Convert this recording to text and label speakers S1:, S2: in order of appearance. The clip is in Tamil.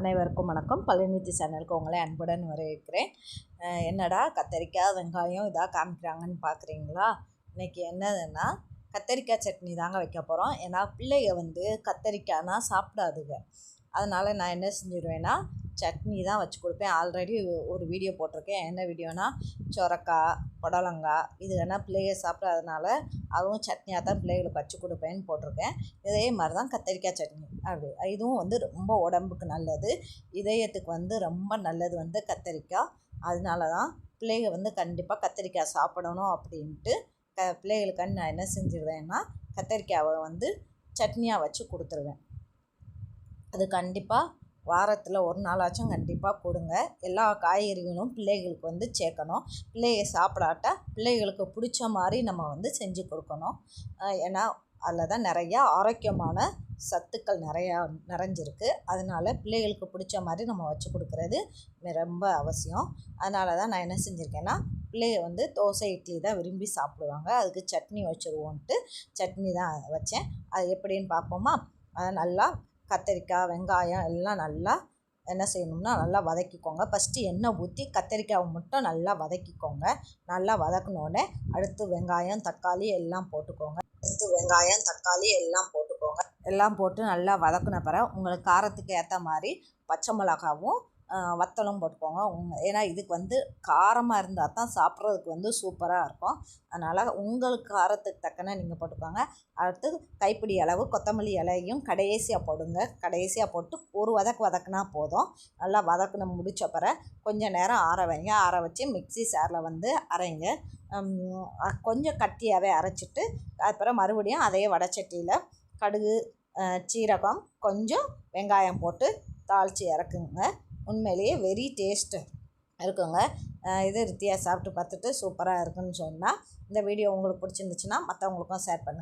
S1: அனைவருக்கும் வணக்கம். பழனித்தி சேனலுக்கு உங்களை அன்புடன் வரவேற்கிறேன். என்னடா கத்தரிக்காய் வெங்காயம் இதாக காமிக்கிறாங்கன்னு பார்க்குறீங்களா இன்றைக்கி என்னதுன்னா கத்தரிக்காய் சட்னி தாங்க வைக்க போகிறோம் ஏன்னா பிள்ளைங்க வந்து கத்தரிக்காய்னா சாப்பிடாதுங்க. அதனால் நான் என்ன செஞ்சிடுவேன்னா சட்னி தான் வச்சு கொடுப்பேன். ஆல்ரெடி ஒரு வீடியோ போட்டிருக்கேன். என்ன வீடியோனா சொரக்காய் புடலங்காய் இது வேணால் பிள்ளைங்க சாப்பிட்றதுனால அதுவும் சட்னியாக தான் பிள்ளைகளுக்கு வச்சு கொடுப்பேன்னு போட்டிருக்கேன். இதே மாதிரி தான் கத்திரிக்காய் சட்னி. அப்படி இதுவும் வந்து ரொம்ப உடம்புக்கு நல்லது. இதயத்துக்கு வந்து ரொம்ப நல்லது வந்து கத்தரிக்காய். அதனால தான் பிள்ளைகள் வந்து கண்டிப்பாக கத்திரிக்காய் சாப்பிடணும் அப்படின்ட்டு க பிள்ளைகளுக்கு நான் என்ன செஞ்சிடுவேன்னா கத்திரிக்காயை வந்து சட்னியாக வச்சு கொடுத்துருவேன். அது கண்டிப்பாக வாரத்தில் ஒரு நாளாச்சும் கண்டிப்பாக கொடுங்க எல்லா காய்கறிகளும் பிள்ளைகளுக்கு வந்து சேர்க்கணும். பிள்ளைங்க சாப்பிடாட்டா பிள்ளைகளுக்கு பிடிச்ச மாதிரி நம்ம வந்து செஞ்சு கொடுக்கணும். ஏன்னா அதில் தான் நிறையா ஆரோக்கியமான சத்துக்கள் நிறையா நிறைஞ்சிருக்கு. அதனால பிள்ளைகளுக்கு பிடிச்ச மாதிரி நம்ம வச்சு கொடுக்குறது ரொம்ப அவசியம். அதனால தான் நான் என்ன செஞ்சுருக்கேன்னா பிள்ளைய வந்து தோசை இட்லி தான் விரும்பி சாப்பிடுவாங்க. அதுக்கு சட்னி வச்சுருவோன்ட்டு சட்னி தான் வச்சேன். அது எப்படின்னு பார்ப்போமா? அது நல்லா கத்தரிக்காய் வெங்காயம் எல்லாம் நல்லா என்ன செய்யணும்னா நல்லா வதக்கிக்கோங்க. ஃபஸ்ட்டு எண்ணெய் ஊற்றி கத்தரிக்காவை மட்டும் நல்லா வதக்கிக்கோங்க. நல்லா வதக்கினோடனே அடுத்து வெங்காயம் தக்காளி எல்லாம் போட்டுக்கோங்க. அடுத்து வெங்காயம் தக்காளி எல்லாம் போட்டுக்கோங்க. எல்லாம் போட்டு நல்லா வதக்கின பிறகு உங்களுக்கு காரத்துக்கு ஏற்ற மாதிரி பச்சை மிளகாவும் வத்தலும் போட்டுக்கோங்க. ஏன்னா இதுக்கு வந்து காரமாக இருந்தால் தான் சாப்பிட்றதுக்கு வந்து சூப்பராக இருக்கும். அதனால் உங்களுக்கு காரத்துக்கு தக்கன நீங்கள் போட்டுக்கோங்க. அடுத்து கைப்பிடி அளவு கொத்தமல்லி இலையும் கடைசியாக போடுங்க. கடைசியாக போட்டு ஒரு வதக்கு வதக்குனா போதும். நல்லா வதக்குன முடிச்ச பிறகு கொஞ்சம் நேரம் ஆற வைங்க. ஆற வச்சு மிக்ஸி சாரில் வந்து அரைங்க. கொஞ்சம் கட்டியாகவே அரைச்சிட்டு அப்புறம் மறுபடியும் அதே வடச்சட்டியில் கடுகு சீரகம் கொஞ்சம் வெங்காயம் போட்டு தாளித்து இறக்குங்க. உண்மையிலேயே வெரி டேஸ்ட்டு இருக்குங்க. இது ரித்தியா சாப்பிட்டு பார்த்துட்டு சூப்பராக இருக்குன்னு சொன்னால் இந்த வீடியோ உங்களுக்கு பிடிச்சிருந்துச்சுன்னா மற்றவங்களுக்கும் ஷேர் பண்ணுங்கள்